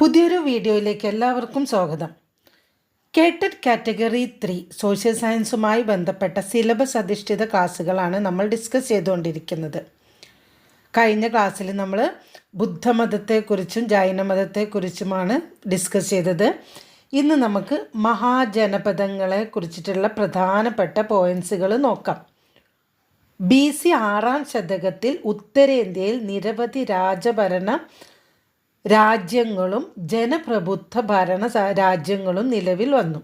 പുതിയൊരു വീഡിയോയിലേക്ക് എല്ലാവർക്കും സ്വാഗതം. കേട്ടഡ് കാറ്റഗറി ത്രീ സോഷ്യൽ സയൻസുമായി ബന്ധപ്പെട്ട സിലബസ് അധിഷ്ഠിത ക്ലാസ്സുകളാണ് നമ്മൾ ഡിസ്കസ് ചെയ്തുകൊണ്ടിരിക്കുന്നത്. കഴിഞ്ഞ ക്ലാസ്സിൽ നമ്മൾ ബുദ്ധമതത്തെക്കുറിച്ചും ജൈനമതത്തെക്കുറിച്ചുമാണ് ഡിസ്കസ് ചെയ്തത്. ഇന്ന് നമുക്ക് മഹാജനപദങ്ങളെ കുറിച്ചിട്ടുള്ള പ്രധാനപ്പെട്ട പോയിൻസുകൾ നോക്കാം. ബി സി ആറാം ശതകത്തിൽ ഉത്തരേന്ത്യയിൽ നിരവധി രാജഭരണ രാജ്യങ്ങളും ജനപ്രബുദ്ധ ഭരണ രാജ്യങ്ങളും നിലവിൽ വന്നു.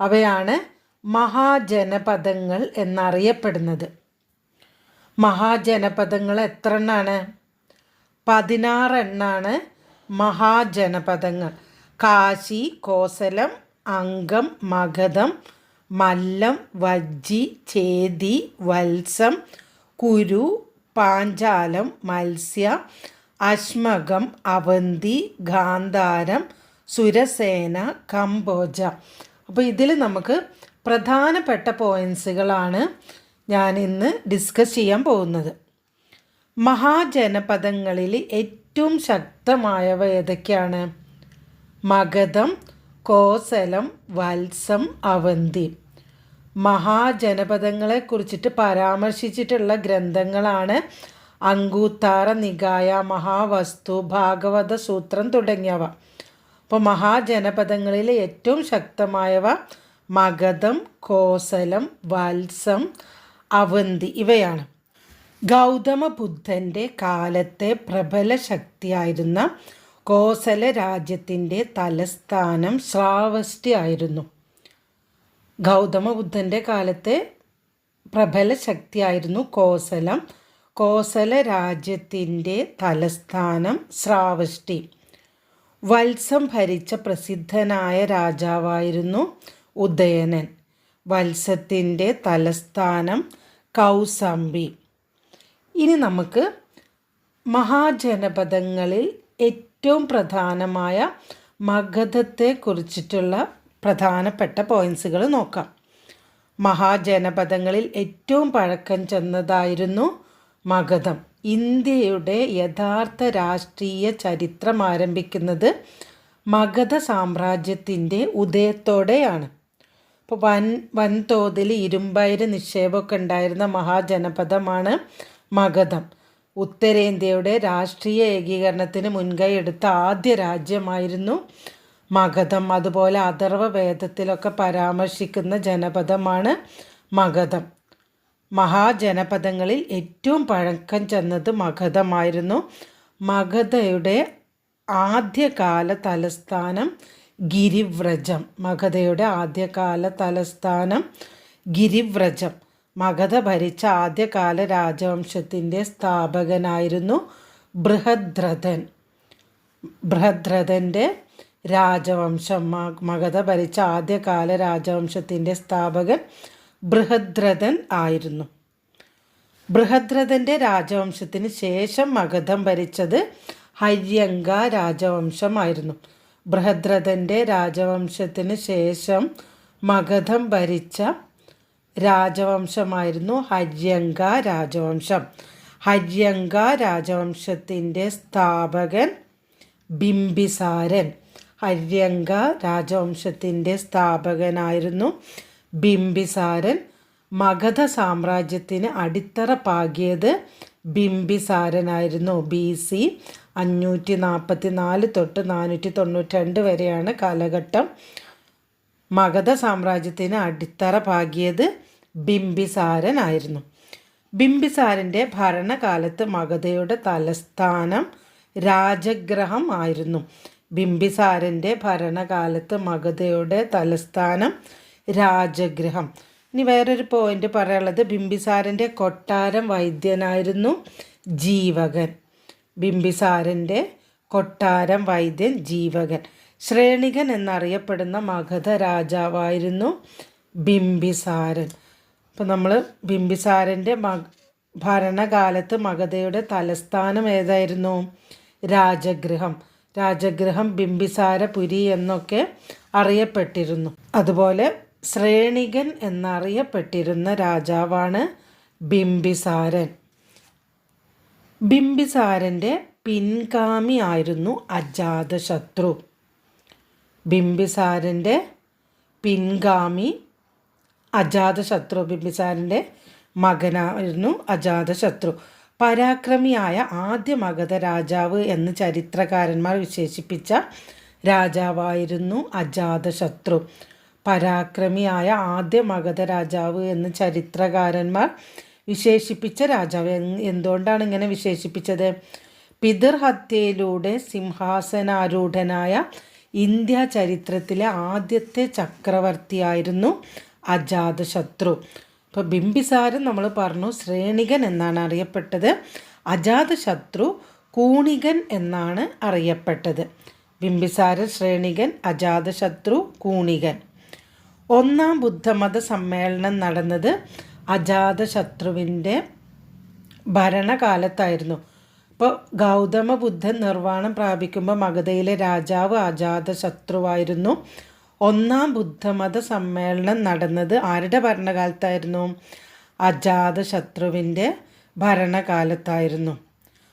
അവയാണ് മഹാജനപദങ്ങൾ എന്നറിയപ്പെടുന്നത്. മഹാജനപദങ്ങൾ എത്ര എണ്ണാണ്? പതിനാറ് എണ്ണാണ് മഹാജനപദങ്ങൾ. കാശി കോസലം അംഗം മഗധം മല്ലം വജ്ജി ചേതി വത്സം കുരു പാഞ്ചാലം മത്സ്യ അശ്മകം അവന്തി ഗാന്ധാരം സുരസേന കംബോജ. അപ്പോൾ ഇതിൽ നമുക്ക് പ്രധാനപ്പെട്ട പോയിൻസുകളാണ് ഞാൻ ഇന്ന് ഡിസ്കസ് ചെയ്യാൻ പോകുന്നത്. മഹാജനപദങ്ങളിൽ ഏറ്റവും ശക്തമായവ ഏതൊക്കെയാണ്? മഗധം കോസലം വത്സം അവന്തി. മഹാജനപദങ്ങളെ കുറിച്ചിട്ട് പരാമർശിച്ചിട്ടുള്ള ഗ്രന്ഥങ്ങളാണ് അങ്കൂത്താറ നികായ മഹാവസ്തു ഭാഗവത സൂത്രം തുടങ്ങിയവ. അപ്പോൾ മഹാജനപദങ്ങളിലെ ഏറ്റവും ശക്തമായവ മഗധം കോസലം വത്സം അവന്തി ഇവയാണ്. ഗൗതമ ബുദ്ധന്റെ കാലത്തെ പ്രബല ശക്തിയായിരുന്ന കോസല രാജ്യത്തിന്റെ തലസ്ഥാനം ശ്രാവസ്തി ആയിരുന്നു. ഗൗതമ ബുദ്ധന്റെ കാലത്തെ പ്രബല ശക്തിയായിരുന്നു കോസലം. കോസല രാജ്യത്തിന്റെ തലസ്ഥാനം ശ്രാവഷ്ടി വത്സം ഭരിച്ച പ്രസിദ്ധനായ രാജാവായിരുന്നു ഉദയനൻ. വത്സത്തിന്റെ തലസ്ഥാനം കൗസംബി. ഇനി നമുക്ക് മഹാജനപദങ്ങളിൽ ഏറ്റവും പ്രധാനമായ മഗധത്തെ കുറിച്ചിട്ടുള്ള പ്രധാനപ്പെട്ട പോയിൻസുകൾ നോക്കാം. മഹാജനപദങ്ങളിൽ ഏറ്റവും പഴക്കം ചെന്നതായിരുന്നു മഗധം. ഇന്ത്യയുടെ യഥാർത്ഥ രാഷ്ട്രീയ ചരിത്രം ആരംഭിക്കുന്നത് മഗധ സാമ്രാജ്യത്തിന്റെ ഉദയത്തോടെയാണ്. ഇപ്പോൾ വൻ വൻതോതിൽ ഇരുമ്പയിര് നിക്ഷേപമൊക്കെ ഉണ്ടായിരുന്ന മഹാജനപദമാണ് മഗധം. ഉത്തരേന്ത്യയുടെ രാഷ്ട്രീയ ഏകീകരണത്തിന് മുൻകൈ എടുത്ത ആദ്യ രാജ്യമായിരുന്നു മഗധം. അതുപോലെ അഥർവ വേദത്തിലൊക്കെ പരാമർശിക്കുന്ന ജനപദമാണ് മഗധം. മഹാജനപദങ്ങളിൽ ഏറ്റവും പഴക്കം ചെന്നത് മഗധമായിരുന്നു. മഗധയുടെ ആദ്യകാല തലസ്ഥാനം ഗിരിവ്രജം. മഗധയുടെ ആദ്യകാല തലസ്ഥാനം ഗിരിവ്രജം. മഗധ ഭരിച്ച ആദ്യകാല രാജവംശത്തിന്റെ സ്ഥാപകനായിരുന്നു ബൃഹദ്രഥൻ. ബൃഹദ്രഥന്റെ രാജവംശം. മഗധ ഭരിച്ച ആദ്യകാല രാജവംശത്തിന്റെ സ്ഥാപകൻ ബൃഹദ്രഥൻ ആയിരുന്നു. ബൃഹദ്രഥന്റെ രാജവംശത്തിന് ശേഷം മഗധം ഭരിച്ചത് ഹര്യങ്ക രാജവംശമായിരുന്നു. ബൃഹദ്രഥന്റെ രാജവംശത്തിന് ശേഷം മഗധം ഭരിച്ച രാജവംശമായിരുന്നു ഹര്യങ്ക രാജവംശം. ഹര്യങ്ക രാജവംശത്തിന്റെ സ്ഥാപകൻ ബിംബിസാരൻ. ഹര്യങ്ക രാജവംശത്തിന്റെ സ്ഥാപകനായിരുന്നു ബിംബിസാരൻ മഗധ സാമ്രാജ്യത്തിന് അടിത്തറ പാകിയത് ബിംബിസാരനായിരുന്നു. ബി സി അഞ്ഞൂറ്റി നാൽപ്പത്തി നാല് തൊട്ട് നാനൂറ്റി തൊണ്ണൂറ്റി രണ്ട് വരെയാണ് കാലഘട്ടം. മഗധ സാമ്രാജ്യത്തിന് അടിത്തറ പാകിയത് ബിംബിസാരനായിരുന്നു. ബിംബിസാരന്റെ ഭരണകാലത്ത് മഗധയുടെ തലസ്ഥാനം രാജഗ്രഹം ആയിരുന്നു. ബിംബിസാരന്റെ ഭരണകാലത്ത് മഗധയുടെ തലസ്ഥാനം രാജഗൃഹം. ഇനി വേറൊരു പോയിന്റ് പറയാനുള്ളത് ബിംബിസാരന്റെ കൊട്ടാരം വൈദ്യനായിരുന്നു ജീവകൻ. ബിംബിസാരന്റെ കൊട്ടാരം വൈദ്യൻ ജീവകൻ. ശ്രേണികൻ എന്നറിയപ്പെടുന്ന മഗധ രാജാവായിരുന്നു ബിംബിസാരൻ. അപ്പോൾ നമ്മൾ ബിംബിസാരന്റെ മ ഭരണകാലത്ത് മഗധയുടെ തലസ്ഥാനം ഏതായിരുന്നു? രാജഗൃഹം. രാജഗൃഹം ബിംബിസാരപുരി എന്നൊക്കെ അറിയപ്പെട്ടിരുന്നു. അതുപോലെ ശ്രേണികൻ എന്നറിയപ്പെട്ടിരുന്ന രാജാവാണ് ബിംബിസാരൻ. ബിംബിസാരന്റെ പിൻഗാമിയായിരുന്നു അജാതശത്രു. ബിംബിസാരന്റെ പിൻഗാമി അജാതശത്രു. ബിംബിസാരന്റെ മകനായിരുന്നു അജാതശത്രു. പരാക്രമിയായ ആദ്യ മഗധ രാജാവ് എന്ന് ചരിത്രകാരന്മാർ വിശേഷിപ്പിച്ച രാജാവായിരുന്നു അജാതശത്രു. പരാക്രമിയായ ആദ്യ മഗധ രാജാവ് എന്ന് ചരിത്രകാരന്മാർ വിശേഷിപ്പിച്ച രാജാവ്. എന്തുകൊണ്ടാണ് ഇങ്ങനെ വിശേഷിപ്പിച്ചത്? പിതൃഹത്യയിലൂടെ സിംഹാസനാരൂഢനായ ഇന്ത്യ ചരിത്രത്തിലെ ആദ്യത്തെ ചക്രവർത്തിയായിരുന്നു അജാതശത്രു. ഇപ്പോൾ ബിംബിസാരൻ നമ്മൾ പറഞ്ഞു ശ്രേണികൻ എന്നാണ് അറിയപ്പെട്ടത്. അജാതശത്രു കൂണികൻ എന്നാണ് അറിയപ്പെട്ടത്. ബിംബിസാര ശ്രേണികൻ അജാതശത്രു കൂണികൻ. ഒന്നാം ബുദ്ധമത സമ്മേളനം നടന്നത് അജാതശത്രുവിന്റെ ഭരണകാലത്തായിരുന്നു. ഇപ്പോൾ ഗൗതമ ബുദ്ധൻ നിർവാണം പ്രാപിക്കുമ്പോൾ മഗധയിലെ രാജാവ് അജാതശത്രുവായിരുന്നു. ഒന്നാം ബുദ്ധമത സമ്മേളനം നടന്നത് ആരുടെ ഭരണകാലത്തായിരുന്നു? അജാതശത്രുവിന്റെ ഭരണകാലത്തായിരുന്നു.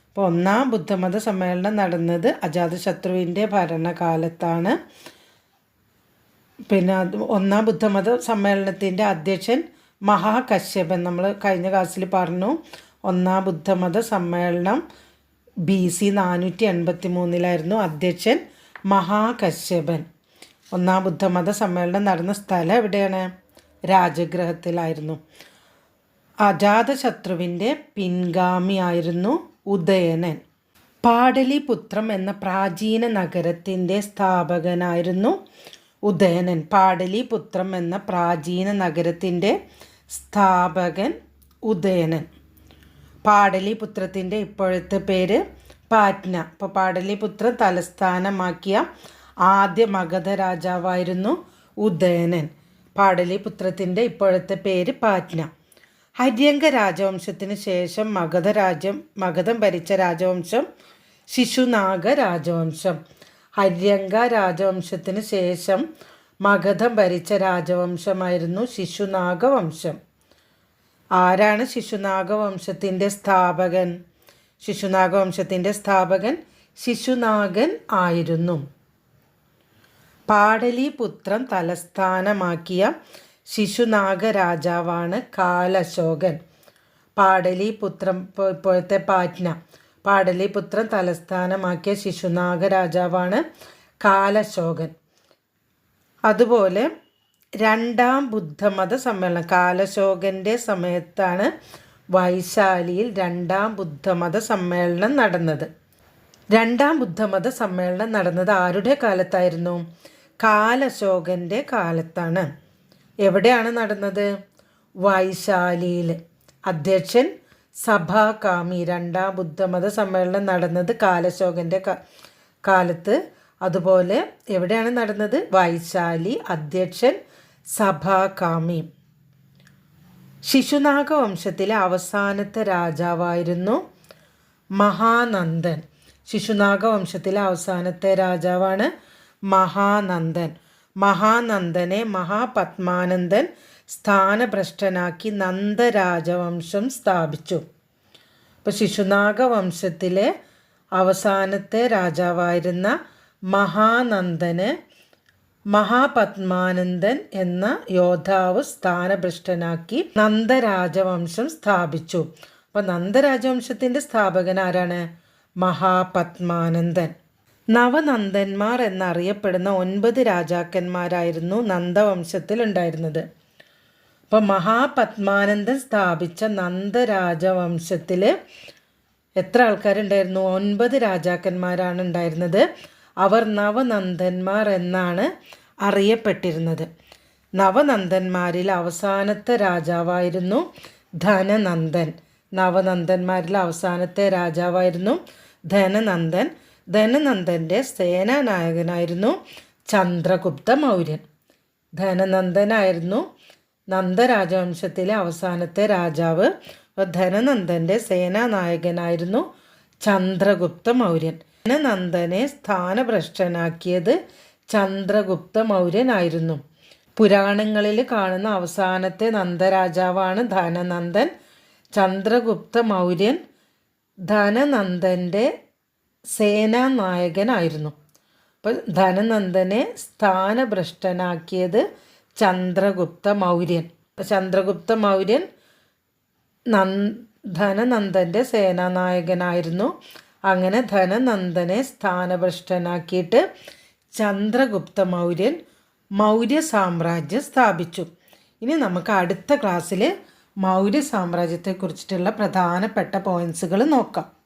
അപ്പോൾ ഒന്നാം ബുദ്ധമത സമ്മേളനം നടന്നത് അജാതശത്രുവിന്റെ ഭരണകാലത്താണ്. പിന്നെ ഒന്നാം ബുദ്ധമത സമ്മേളനത്തിന്റെ അധ്യക്ഷൻ മഹാകശ്യപൻ. നമ്മൾ കഴിഞ്ഞ ക്ലാസ്സിൽ പറഞ്ഞു ഒന്നാം ബുദ്ധമത സമ്മേളനം ബി സി നാനൂറ്റി എൺപത്തി മൂന്നിലായിരുന്നു അധ്യക്ഷൻ മഹാകശ്യപൻ. ഒന്നാം ബുദ്ധമത സമ്മേളനം നടന്ന സ്ഥലം എവിടെയാണ്? രാജഗ്രഹത്തിലായിരുന്നു അജാതശത്രുവിന്റെ പിൻഗാമിയായിരുന്നു ഉദയനൻ. പാടലിപുത്രം എന്ന പ്രാചീന നഗരത്തിന്റെ സ്ഥാപകനായിരുന്നു ഉദയനൻ പാടലിപുത്രം എന്ന പ്രാചീന നഗരത്തിന്റെ സ്ഥാപകൻ ഉദയനൻ. പാടലിപുത്രത്തിന്റെ ഇപ്പോഴത്തെ പേര് പാറ്റ്ന. ഇപ്പോൾ പാടലിപുത്രം തലസ്ഥാനമാക്കിയ ആദ്യ മഗധ രാജാവായിരുന്നു ഉദയനൻ. പാടലിപുത്രത്തിന്റെ ഇപ്പോഴത്തെ പേര് പാറ്റ്ന. ഹര്യങ്ക രാജവംശത്തിന് ശേഷം മഗധ രാജ്യം മഗധം ഭരിച്ച രാജവംശം ശിശുനാഗ രാജവംശം. ഹര്യങ്ക രാജവംശത്തിന് ശേഷം മഗധം ഭരിച്ച രാജവംശമായിരുന്നു ശിശുനാഗവംശം. ആരാണ് ശിശുനാഗവംശത്തിന്റെ സ്ഥാപകൻ? ശിശുനാഗവംശത്തിന്റെ സ്ഥാപകൻ ശിശുനാഗൻ ആയിരുന്നു. പാടലിപുത്രം തലസ്ഥാനമാക്കിയ ശിശുനാഗ രാജാവാണ് കാലശോകൻ. പാടലിപുത്രം ഇപ്പോഴത്തെ പാറ്റ്ന. പാടലിപുത്രം തലസ്ഥാനമാക്കിയ ശിശുനാഗ രാജാവാണ് കാലശോകൻ. അതുപോലെ രണ്ടാം ബുദ്ധമത സമ്മേളനം കാലശോകന്റെ സമയത്താണ് വൈശാലിയിൽ രണ്ടാം ബുദ്ധമത സമ്മേളനം നടന്നത്. രണ്ടാം ബുദ്ധമത സമ്മേളനം നടന്നത് ആരുടെ കാലത്തായിരുന്നു? കാലശോകന്റെ കാലത്താണ്. എവിടെയാണ് നടന്നത്? വൈശാലിയിൽ. അധ്യക്ഷൻ സഭാകാമി രണ്ടാം ബുദ്ധമത സമ്മേളനം നടന്നത് കാലശോകന്റെ കാലത്ത്. അതുപോലെ എവിടെയാണ് നടന്നത്? വൈശാലി അധ്യക്ഷൻ സഭാകാമി. ശിശുനാഗ വംശത്തിലെ അവസാനത്തെ രാജാവായിരുന്നു മഹാനന്ദൻ. ശിശുനാഗ വംശത്തിലെ അവസാനത്തെ രാജാവാണ് മഹാനന്ദൻ. മഹാനന്ദനെ മഹാപത്മാനന്ദൻ സ്ഥാനഭ്രഷ്ടനാക്കി നന്ദരാജവംശം സ്ഥാപിച്ചു. അപ്പോൾ ശിശുനാഗ വംശത്തിലെ അവസാനത്തെ രാജാവായിരുന്ന മഹാനന്ദന് മഹാപത്മാനന്ദൻ എന്ന യോദ്ധാവ് സ്ഥാനഭ്രഷ്ടനാക്കി നന്ദരാജവംശം സ്ഥാപിച്ചു. അപ്പോൾ നന്ദരാജവംശത്തിന്റെ സ്ഥാപകൻ ആരാണ്? മഹാപത്മാനന്ദൻ. നവനന്ദന്മാർ എന്നറിയപ്പെടുന്ന ഒൻപത് രാജാക്കന്മാരായിരുന്നു നന്ദവംശത്തിൽ ഉണ്ടായിരുന്നത് അപ്പോൾ മഹാപത്മാനന്ദൻ സ്ഥാപിച്ച നന്ദരാജവംശത്തിൽ എത്ര ആൾക്കാരുണ്ടായിരുന്നു? ഒൻപത് രാജാക്കന്മാരാണ് ഉണ്ടായിരുന്നത്. അവർ നവനന്ദന്മാർ എന്നാണ് അറിയപ്പെട്ടിരുന്നത്. നവനന്ദന്മാരിൽ അവസാനത്തെ രാജാവായിരുന്നു ധനനന്ദൻ. നവനന്ദന്മാരിൽ അവസാനത്തെ രാജാവായിരുന്നു ധനനന്ദൻ. ധനനന്ദന്റെ സേനാനായകനായിരുന്നു ചന്ദ്രഗുപ്ത മൗര്യൻ. ധനനന്ദനായിരുന്നു നന്ദരാജവംശത്തിലെ അവസാനത്തെ രാജാവ് ധനനന്ദന്റെ സേനാനായകനായിരുന്നു ചന്ദ്രഗുപ്ത മൗര്യൻ. ധനനന്ദനെ സ്ഥാനഭ്രഷ്ടനാക്കിയത് ചന്ദ്രഗുപ്ത മൗര്യനായിരുന്നു. പുരാണങ്ങളിൽ കാണുന്ന അവസാനത്തെ നന്ദരാജാവാണ് ധനനന്ദൻ. ചന്ദ്രഗുപ്ത മൗര്യൻ ധനനന്ദന്റെ സേനാനായകനായിരുന്നു. അപ്പോൾ ധനനന്ദനെ സ്ഥാനഭ്രഷ്ടനാക്കിയത് ചന്ദ്രഗുപ്ത മൗര്യൻ ചന്ദ്രഗുപ്ത മൗര്യൻ ധനനന്ദന്റെ സേനാനായകനായിരുന്നു. അങ്ങനെ ധനനന്ദനെ സ്ഥാനഭ്രഷ്ടനാക്കിയിട്ട് ചന്ദ്രഗുപ്ത മൗര്യൻ മൗര്യ സാമ്രാജ്യം സ്ഥാപിച്ചു. ഇനി നമുക്ക് അടുത്ത ക്ലാസ്സിൽ മൗര്യ സാമ്രാജ്യത്തെക്കുറിച്ചിട്ടുള്ള പ്രധാനപ്പെട്ട പോയിൻസുകൾ നോക്കാം.